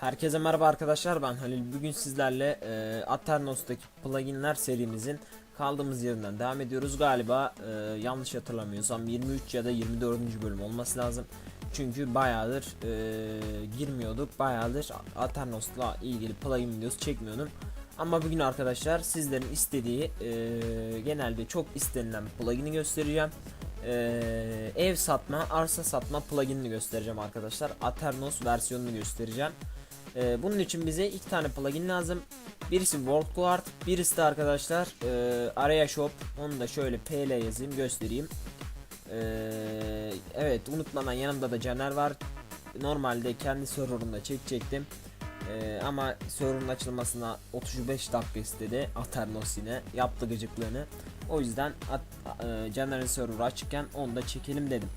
Herkese merhaba arkadaşlar ben Halil. Bugün sizlerle e, Aternos'taki pluginler serimizin kaldığımız yerinden devam ediyoruz. Galiba e, yanlış hatırlamıyorsam 23 ya da 24. bölüm olması lazım. Çünkü bayağıdır e, girmiyorduk. Bayağıdır Aternos'la ilgili plugin videosu çekmiyordum. Ama bugün arkadaşlar sizlerin istediği e, genelde çok istenilen plugin'i göstereceğim. E, ev satma, arsa satma plugin'ini göstereceğim arkadaşlar. Aternos versiyonunu göstereceğim. Ee, bunun için bize iki tane plugin lazım. Birisi World Guard, birisi de arkadaşlar e, Araya Shop. Onu da şöyle PL yazayım göstereyim. Ee, evet unutmadan yanımda da Caner var. Normalde kendi serverımda çekecektim. Ee, ama serverın açılmasına 35 dakika istedi Aternos yine yaptı gıcıklığını. O yüzden at, e, Caner'in serverı açıkken onu da çekelim dedim.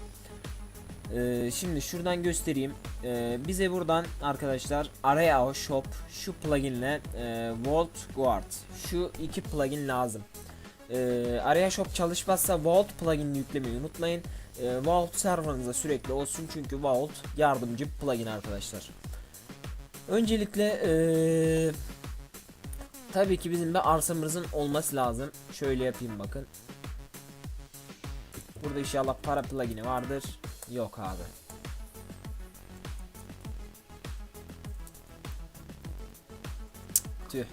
Ee, şimdi şuradan göstereyim. Ee, bize buradan arkadaşlar Araya Shop şu pluginle e, Vault Guard şu iki plugin lazım. Ee, Araya Shop çalışmazsa Vault pluginini yüklemeyi unutmayın. Ee, Vault serverınızda sürekli olsun çünkü Vault yardımcı plugin arkadaşlar. Öncelikle ee, tabii ki bizim bir arsamızın olması lazım. Şöyle yapayım bakın. Burada inşallah para plugini vardır. Yok abi. Tüh.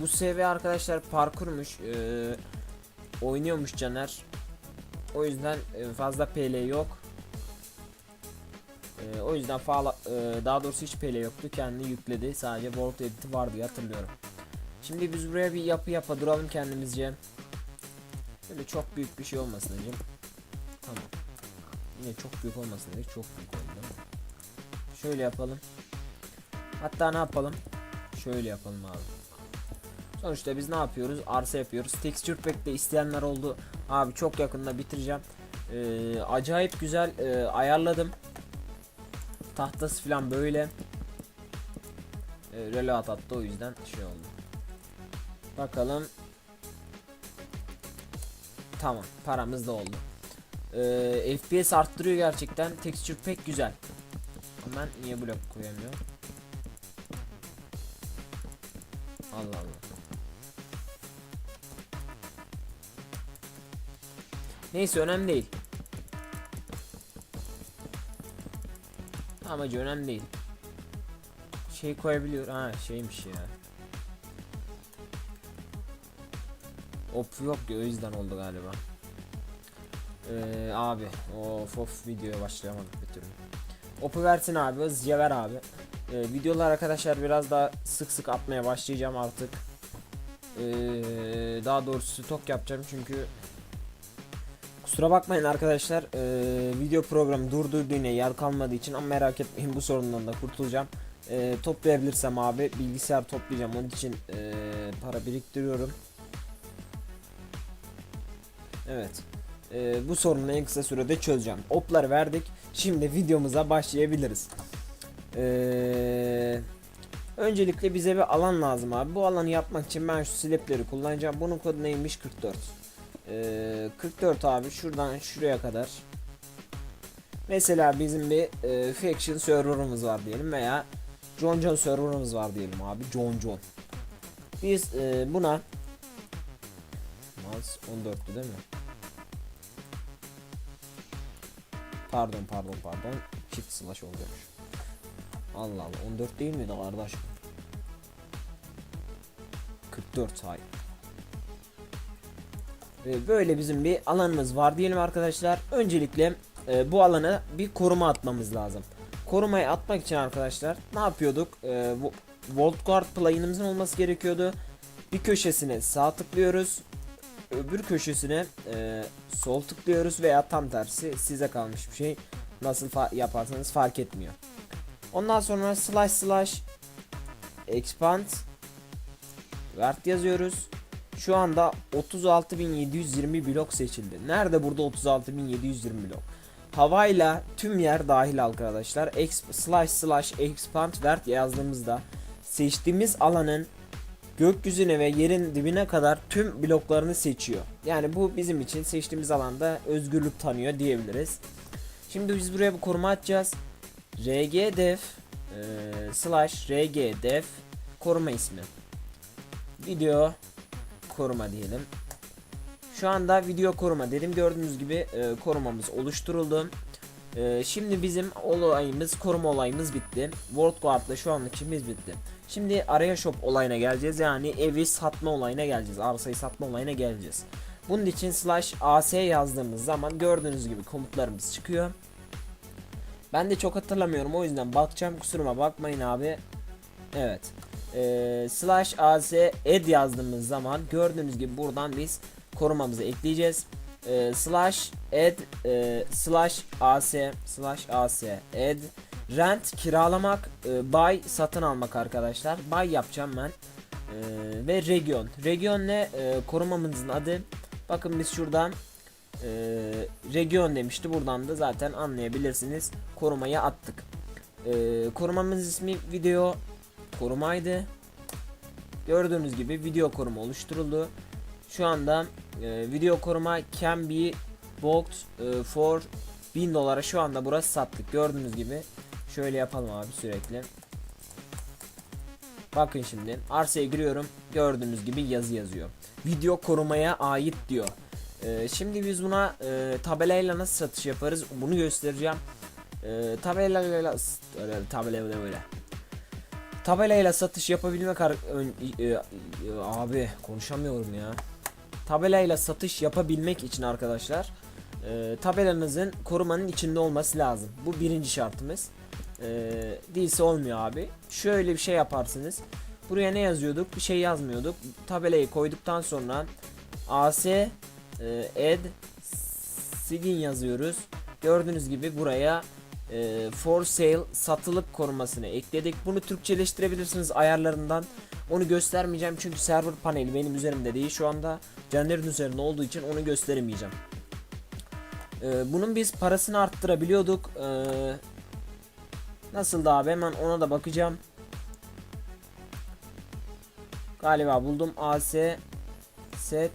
Bu seviye arkadaşlar parkurmuş. Ee, oynuyormuş Caner. O yüzden e, fazla PL yok. Ee, o yüzden fazla e, daha doğrusu hiç PL yoktu. Kendi yükledi. Sadece World Edit'i vardı hatırlıyorum. Şimdi biz buraya bir yapı yapa duralım kendimizce. Böyle çok büyük bir şey olmasın hacım. Tamam. Yine çok büyük olmasın dedik. Çok büyük oldu. Şöyle yapalım. Hatta ne yapalım? Şöyle yapalım abi. Sonuçta biz ne yapıyoruz? Arsa yapıyoruz. Texture Pack'te isteyenler oldu. Abi çok yakında bitireceğim. Ee, acayip güzel e, ayarladım. Tahtası falan böyle. E, reload attı o yüzden şey oldu. Bakalım Tamam paramız da oldu. Ee, FPS arttırıyor gerçekten. Texture pek güzel. Hemen niye blok koyamıyor? Allah Allah. Neyse önemli değil. Amacı önemli değil. Şey koyabiliyor. Ha şeymiş ya. Op yok ya o yüzden oldu galiba. Ee, abi of of videoya başlayamadık bir türlü. Op'u versin abi hızlıca ver abi. Ee, videolar arkadaşlar biraz daha sık sık atmaya başlayacağım artık. Ee, daha doğrusu stok yapacağım çünkü Kusura bakmayın arkadaşlar ee, video programı durdurdu yine yer kalmadığı için ama merak etmeyin bu sorundan da kurtulacağım. Ee, toplayabilirsem abi bilgisayar toplayacağım onun için ee, para biriktiriyorum. Evet. Ee, bu sorunu en kısa sürede çözeceğim. Opları verdik. Şimdi videomuza başlayabiliriz. Ee, öncelikle bize bir alan lazım abi. Bu alanı yapmak için ben şu slipleri kullanacağım. Bunun kodu neymiş? 44. Ee, 44 abi şuradan şuraya kadar. Mesela bizim bir e, faction serverımız var diyelim veya John John serverımız var diyelim abi. John John. Biz e, buna Maz 14'tü değil mi? Pardon pardon pardon. Çift slash olacakmış. Allah Allah 14 değil miydi kardeş? 44 hayır. Ve böyle bizim bir alanımız var diyelim arkadaşlar. Öncelikle e, bu alana bir koruma atmamız lazım. Korumayı atmak için arkadaşlar ne yapıyorduk? E, Vault Guard plugin'imizin olması gerekiyordu. Bir köşesine sağ tıklıyoruz. Öbür köşesine e, sol tıklıyoruz veya tam tersi size kalmış bir şey. Nasıl fa- yaparsanız fark etmiyor. Ondan sonra slash slash expand vert yazıyoruz. Şu anda 36.720 blok seçildi. Nerede burada 36.720 blok? Havayla tüm yer dahil arkadaşlar. Exp slash slash expand vert yazdığımızda seçtiğimiz alanın gökyüzüne ve yerin dibine kadar tüm bloklarını seçiyor. Yani bu bizim için seçtiğimiz alanda özgürlük tanıyor diyebiliriz. Şimdi biz buraya bir koruma atacağız. rgdef e, slash rgdef koruma ismi. Video koruma diyelim. Şu anda video koruma dedim. Gördüğünüz gibi e, korumamız oluşturuldu. E, şimdi bizim olayımız, koruma olayımız bitti. World Guard'la şu anlık işimiz bitti. Şimdi araya shop olayına geleceğiz. Yani evi satma olayına geleceğiz. Arsayı satma olayına geleceğiz. Bunun için slash as yazdığımız zaman gördüğünüz gibi komutlarımız çıkıyor. Ben de çok hatırlamıyorum o yüzden bakacağım kusuruma bakmayın abi. Evet. Ee, slash as ed yazdığımız zaman gördüğünüz gibi buradan biz korumamızı ekleyeceğiz. Ee, slash ed e, slash as slash as ed rent kiralamak e, buy satın almak arkadaşlar. Buy yapacağım ben. Ee, ve region. Region ne? Ee, korumamızın adı. Bakın biz şuradan e, region demişti. Buradan da zaten anlayabilirsiniz. Korumaya attık. Ee, korumamız ismi video korumaydı. Gördüğünüz gibi video koruma oluşturuldu. Şu anda e, video koruma can be bought e, for 1000 dolara şu anda burası sattık. Gördüğünüz gibi şöyle yapalım abi sürekli. Bakın şimdi arsaya giriyorum. Gördüğünüz gibi yazı yazıyor. Video korumaya ait diyor. Ee, şimdi biz buna e, tabelayla nasıl satış yaparız bunu göstereceğim. E, tabelayla tabelayla böyle. Tabelayla satış yapabilmek ön- e, e, abi konuşamıyorum ya. Tabelayla satış yapabilmek için arkadaşlar e, tabelanızın korumanın içinde olması lazım. Bu birinci şartımız. E, değilse olmuyor abi. Şöyle bir şey yaparsınız. Buraya ne yazıyorduk? Bir şey yazmıyorduk. Tabelayı koyduktan sonra AS e, ed sigin yazıyoruz. Gördüğünüz gibi buraya e, for sale satılık korumasını ekledik. Bunu Türkçeleştirebilirsiniz ayarlarından. Onu göstermeyeceğim çünkü server paneli benim üzerimde değil şu anda. Caner'in üzerinde olduğu için onu gösteremeyeceğim. E, bunun biz parasını arttırabiliyorduk. E, nasıl da abi hemen ona da bakacağım. Galiba buldum. AS set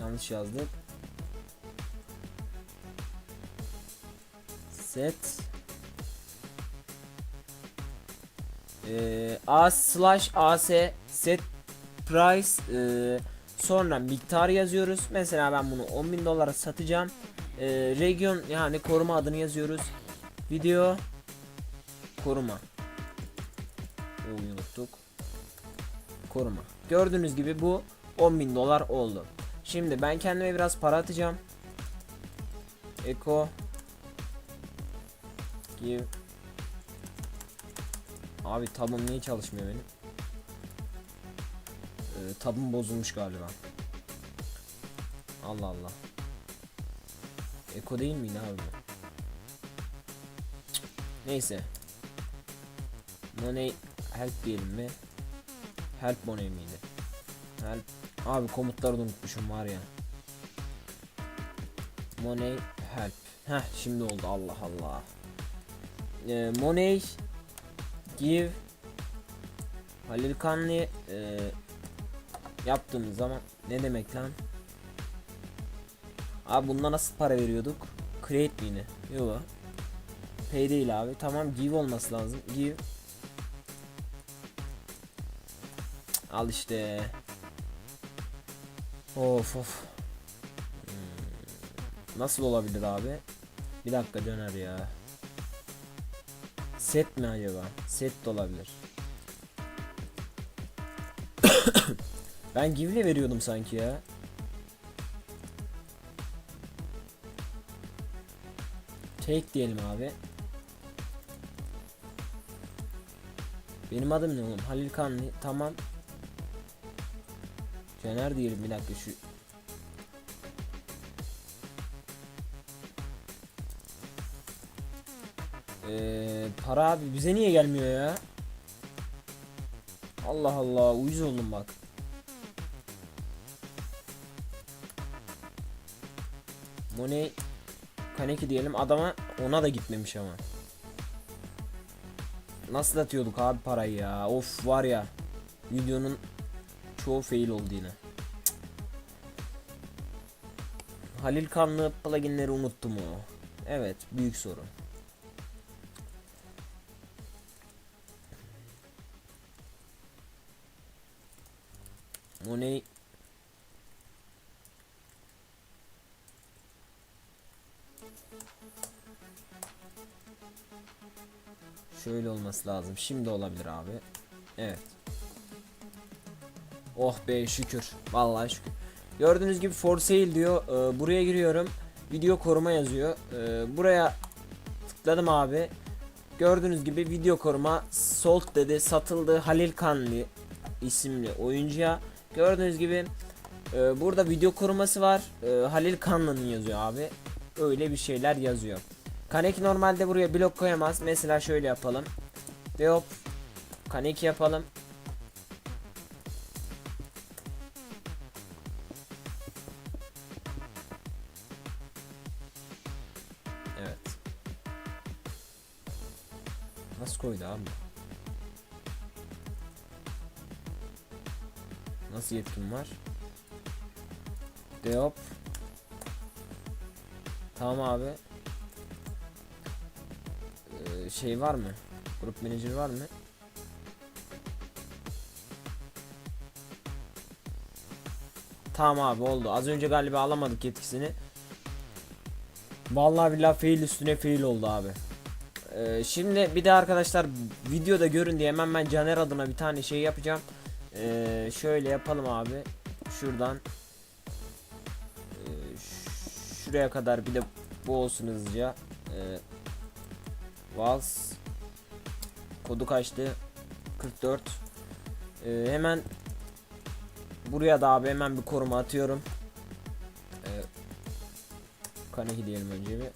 yanlış yazdık. Set ee, A slash AS set price ee, sonra miktar yazıyoruz. Mesela ben bunu 10.000 dolara satacağım. Ee, region yani koruma adını yazıyoruz. Video koruma. O'yu unuttuk. Koruma. Gördüğünüz gibi bu 10.000 dolar oldu. Şimdi ben kendime biraz para atacağım. Eko give Abi tabım niye çalışmıyor benim? Ee, tabım bozulmuş galiba. Allah Allah. Eko değil miydi abi Neyse. Money help diyelim mi? Help money miydi? Help. Abi komutları unutmuşum var ya. Money help. Heh şimdi oldu Allah Allah. Ee, money give Halil Kanlı e, yaptığımız zaman ne demek lan? Abi bunda nasıl para veriyorduk? Create mi yine? Yok. Pay değil abi. Tamam give olması lazım. Give. Al işte. Of of. Hmm. Nasıl olabilir abi? Bir dakika döner ya. Set mi acaba? Set de olabilir. ben Givli veriyordum sanki ya. Take diyelim abi. Benim adım ne oğlum? Halil Kanlı. Tamam. Caner diyelim bir dakika şu. Ee, para abi bize niye gelmiyor ya? Allah Allah uyuz oldum bak. Money Kaneki diyelim adama ona da gitmemiş ama. Nasıl atıyorduk abi parayı ya? Of var ya. Videonun çoğu fail oldu yine. Cık. Halil Kanlı pluginleri unuttum o. Evet büyük sorun. O? Şöyle olması lazım. Şimdi olabilir abi. Evet. Oh be şükür. Vallahi şükür. Gördüğünüz gibi for sale diyor. Ee, buraya giriyorum. Video koruma yazıyor. Ee, buraya tıkladım abi. Gördüğünüz gibi video koruma sold dedi. Satıldı Halil Kanlı isimli oyuncuya. Gördüğünüz gibi e, burada video koruması var. E, Halil Kanlı'nın yazıyor abi. Öyle bir şeyler yazıyor. Kaneki normalde buraya blok koyamaz. Mesela şöyle yapalım. Ve hop Kaneki yapalım. Evet. Nasıl koydu abi? Nasıl yetkim var? Deop. Tamam abi. Şey var mı? Grup manager var mı? Tamam abi oldu. Az önce galiba alamadık yetkisini. Vallahi billahi fail üstüne fail oldu abi. Ee, şimdi bir de arkadaşlar videoda görün diye hemen ben Caner adına bir tane şey yapacağım. Ee, şöyle yapalım abi. Şuradan ee, şuraya kadar bir de bu olsun hızlıca. Ee, Vals kodu kaçtı? 44. Ee, hemen buraya da abi hemen bir koruma atıyorum. Ee, Kaneki diyelim önce bir.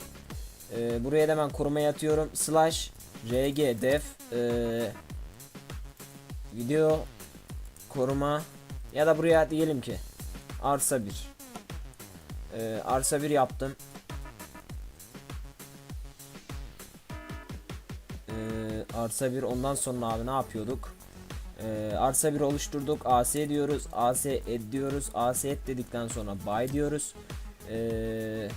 Ee, buraya da hemen korumaya atıyorum. Slash rg def ee, video koruma ya da buraya diyelim ki arsa 1 ee, arsa 1 yaptım arsa 1 ondan sonra abi ne yapıyorduk? Ee, arsa 1 oluşturduk AC diyoruz AC ed diyoruz AC ed dedikten sonra buy diyoruz. Ee,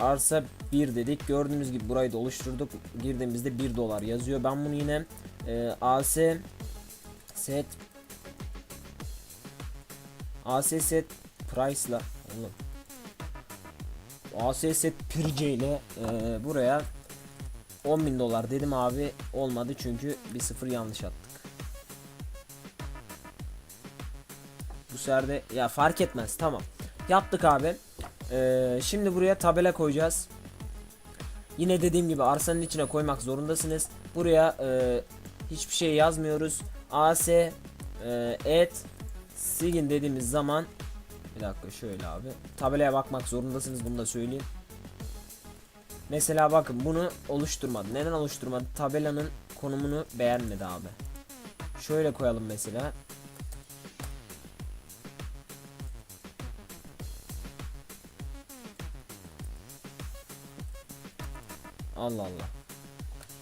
arsa 1 dedik gördüğünüz gibi burayı da oluşturduk. Girdiğimizde 1 dolar yazıyor. Ben bunu yine e, AC set AC set price'la oğlum. AC set pirce ile e, buraya 10.000 dolar dedim abi olmadı çünkü bir sıfır yanlış attık. Bu sefer de ya fark etmez tamam. Yaptık abi. Ee, şimdi buraya tabela koyacağız. Yine dediğim gibi arsanın içine koymak zorundasınız. Buraya e, hiçbir şey yazmıyoruz. AS e, et sigin dediğimiz zaman bir dakika şöyle abi. Tabelaya bakmak zorundasınız bunu da söyleyeyim. Mesela bakın bunu oluşturmadı. Neden oluşturmadı? Tabelanın konumunu beğenmedi abi. Şöyle koyalım mesela. Allah Allah.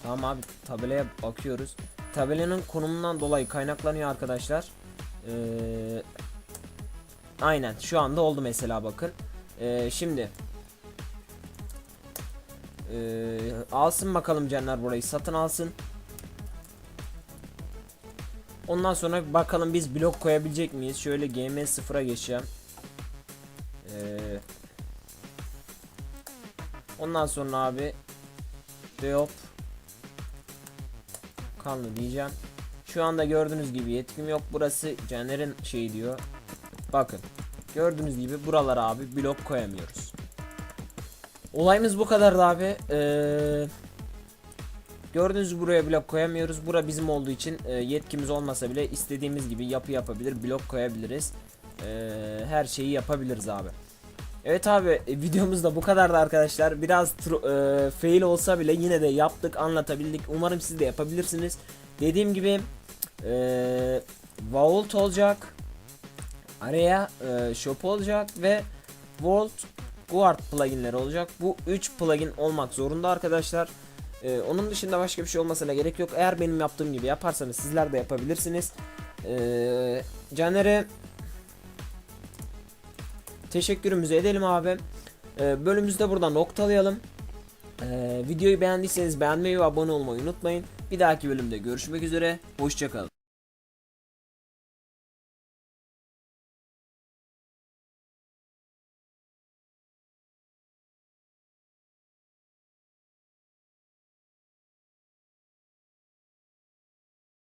Tamam abi tabelaya bakıyoruz. Tabelanın konumundan dolayı kaynaklanıyor arkadaşlar. Ee, aynen şu anda oldu mesela bakın. Ee, şimdi ee, alsın bakalım canlar burayı satın alsın. Ondan sonra bakalım biz blok koyabilecek miyiz? Şöyle GM0'a geçeceğim. Ee, ondan sonra abi Deop kanlı diyeceğim. Şu anda gördüğünüz gibi yetkim yok. Burası Caner'in şey diyor. Bakın. Gördüğünüz gibi buralara abi blok koyamıyoruz. Olayımız bu kadardı abi. Ee, gördüğünüz gibi buraya blok koyamıyoruz. Bura bizim olduğu için e, yetkimiz olmasa bile istediğimiz gibi yapı yapabilir. Blok koyabiliriz. Ee, her şeyi yapabiliriz abi. Evet abi e, videomuz da bu kadardı arkadaşlar. Biraz e, fail olsa bile yine de yaptık anlatabildik. Umarım siz de yapabilirsiniz. Dediğim gibi e, Vault olacak. Araya e, shop olacak ve Vault Guard pluginleri olacak. Bu 3 plugin olmak zorunda arkadaşlar. E, onun dışında başka bir şey olmasına gerek yok. Eğer benim yaptığım gibi yaparsanız sizler de yapabilirsiniz. E, Caner'e teşekkürümüzü edelim abi. Ee, bölümümüzü de burada noktalayalım. Ee, videoyu beğendiyseniz beğenmeyi ve abone olmayı unutmayın. Bir dahaki bölümde görüşmek üzere. Hoşçakalın.